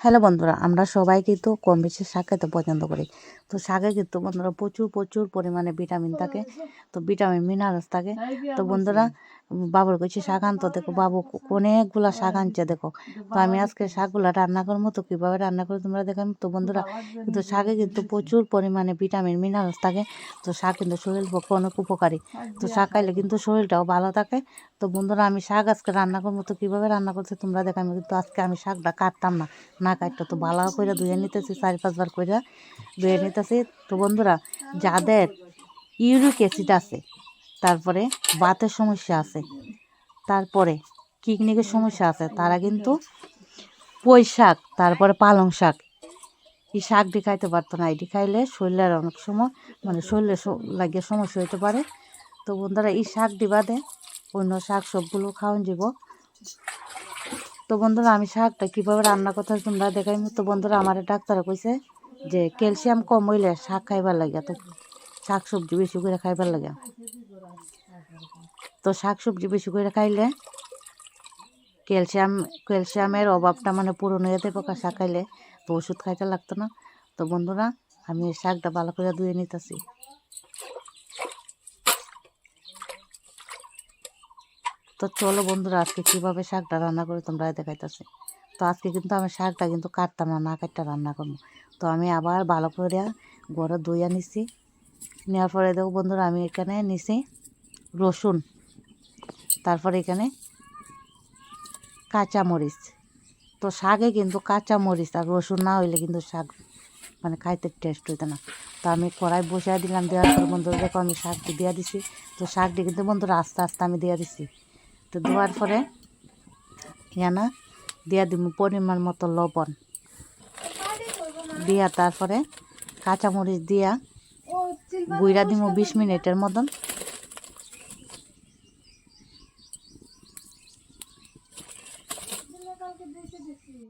Hello বন্ধুরা আমরা সবাই কিন্তু কম বেশি শাক খেতে পছন্দ করি। তো শাকে কিন্তু বন্ধুরা প্রচুর প্রচুর পরিমাণে ভিটামিন থাকে। তো ভিটামিন মিনারেলস থাকে। তো বন্ধুরা বাবুর কাছে শাক আনতো, দেখো বাবু অনেকগুলা শাক আনছে, দেখো। তো আমি আজকে শাকগুলা রান্না করব তো কীভাবে রান্না করে তোমরা দেখাম তো বন্ধুরা, কিন্তু শাকে কিন্তু প্রচুর পরিমাণে ভিটামিন মিনারেলস থাকে। তো শাক কিন্তু শরীর পক্ষে অনেক উপকারী। তো শাক খাইলে কিন্তু শরীরটাও ভালো থাকে। তো বন্ধুরা, আমি শাক আজকে রান্না করব তো কীভাবে রান্না করতে তোমরা দেখাম কিন্তু আজকে আমি শাকটা কাটতাম না। না কাটটা তো ভালো করে ধুয়ে নিতেছি, চার পাঁচবার করে ধুয়ে নিতেছি তো বন্ধুরা, যাদের ইউরিক অ্যাসিড আছে, তারপরে বাতের সমস্যা আছে, তারপরে কিডনিকের সমস্যা আছে, তারা কিন্তু পুঁই শাক, তারপরে পালং শাক, এই শাকটি খাইতে পারতো না। এটি খাইলে শরীরের অনেক সময় মানে শরীরে লাগিয়ে সমস্যা হতে পারে। তো বন্ধুরা, এই শাকটি বাদে অন্য শাক সবগুলো খাওয়ান যাব তো বন্ধুরা, আমি শাকটা কীভাবে রান্না করতে তোমরা দেখাই। তো বন্ধুরা, আমার ডাক্তার কইছে যে ক্যালসিয়াম কম হইলে শাক খাইবার লাগে তো শাক সবজি বেশি করে খাইবার লাগে তো শাক সবজি বেশি করে খাইলে ক্যালসিয়াম, ক্যালসিয়ামের অভাবটা মানে পূরণ হয়ে যাবে শাক খাইলে। তো ওষুধ খাইতে লাগতো না। তো বন্ধুরা, আমি শাকটা ভালো করে ধুয়ে নিতেছি। তো চলো বন্ধুরা, আজকে কীভাবে শাকটা রান্না করে তোমরা দেখাইতেছি। তো আজকে কিন্তু আমি শাকটা কিন্তু কাটতাম না না কাটটা রান্না করব। তো আমি আবার ভালো করে গড়ে ধুইয়া নিছি নেওয়ার পরে দেখো বন্ধুরা, আমি এখানে নিছি রসুন, তারপরে এখানে কাঁচামরিচ। তো শাকে কিন্তু কাঁচামরিচ আর রসুন না হইলে কিন্তু শাক মানে খাইতে টেস্ট হইতো না। তো আমি কড়াই বসাই দিলাম, দেওয়ার পর বন্ধুরা দেখো আমি শাকটি দিয়ে দিছি। তো শাকটি কিন্তু বন্ধুরা আস্তে আস্তে আমি দিয়ে দিছি। তো দেওয়ার পরে ইয়ানা দিয়া দিব পরিমাণ মতো লবণ। দিয়া তারপরে কাঁচামরিচ দিয়া গুইরা দিব বিশ মিনিটের মতন।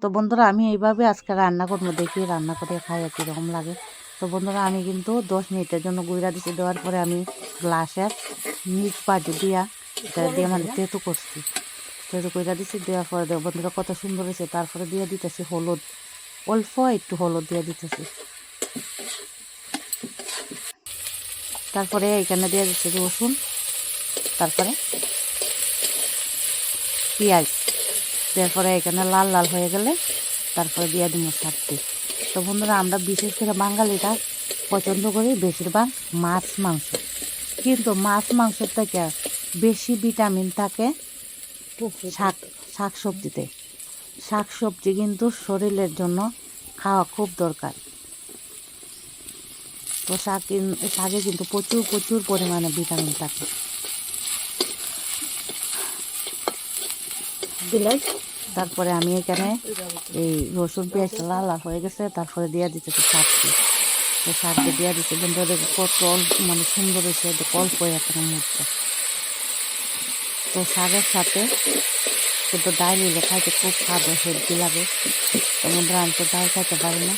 তো বন্ধুরা, আমি এইভাবে আজকে রান্না করব, দেখি রান্না করে খাই কীরকম লাগে। তো বন্ধুরা, আমি কিন্তু দশ মিনিটের জন্য গুইরা দিছি, দেওয়ার পরে আমি গ্লাসের নিচ বাজু দিয়া এটা দিয়ে মানে তেতো করছি। তেতো কইরা দিছি, দেওয়ার পরে বন্ধুরা কত সুন্দর হয়েছে, তারপরে দিয়ে দিতেছি হলুদ। অল্প একটু হলুদ দিয়ে দিতেছি। তারপরে এখানে দিয়ে দিচ্ছি রসুন তারপরে পেঁয়াজ। তারপরে এখানে লাল লাল হয়ে গেলে তারপরে দিয়ে দিব শাকটি তো বন্ধুরা আমরা বিশেষ করে বাঙালিরা পছন্দ করি বেশিরভাগ মাছ মাংস। কিন্তু মাছ মাংস থেকে বেশি ভিটামিন থাকে শাক শাক সবজিতে শাক সবজি কিন্তু শরীরের জন্য খাওয়া খুব দরকার। তো শাক, শাকে কিন্তু প্রচুর প্রচুর পরিমাণে ভিটামিন থাকে। তারপরে আমি এখানে এই রসুন, পেঁয়াজ, লাল লাল হয়ে গেছে, তারপরে দিয়ে দিতেছি শাকটি তো শাকটি দিয়ে দিচ্ছে কিন্তু কত মানে সুন্দর হয়েছে অল্প এখানে মুখটা তো শাকের সাথে কিন্তু ডাল নিলে খাইতে খুব খাব হেলদি লাগে তো বন্ধুরা আমি তো ডাল খাইতে পারি না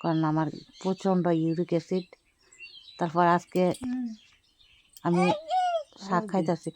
কারণ আমার প্রচণ্ড ইউরিক অ্যাসিড। তারপর আজকে আমি শাক খাইতেছি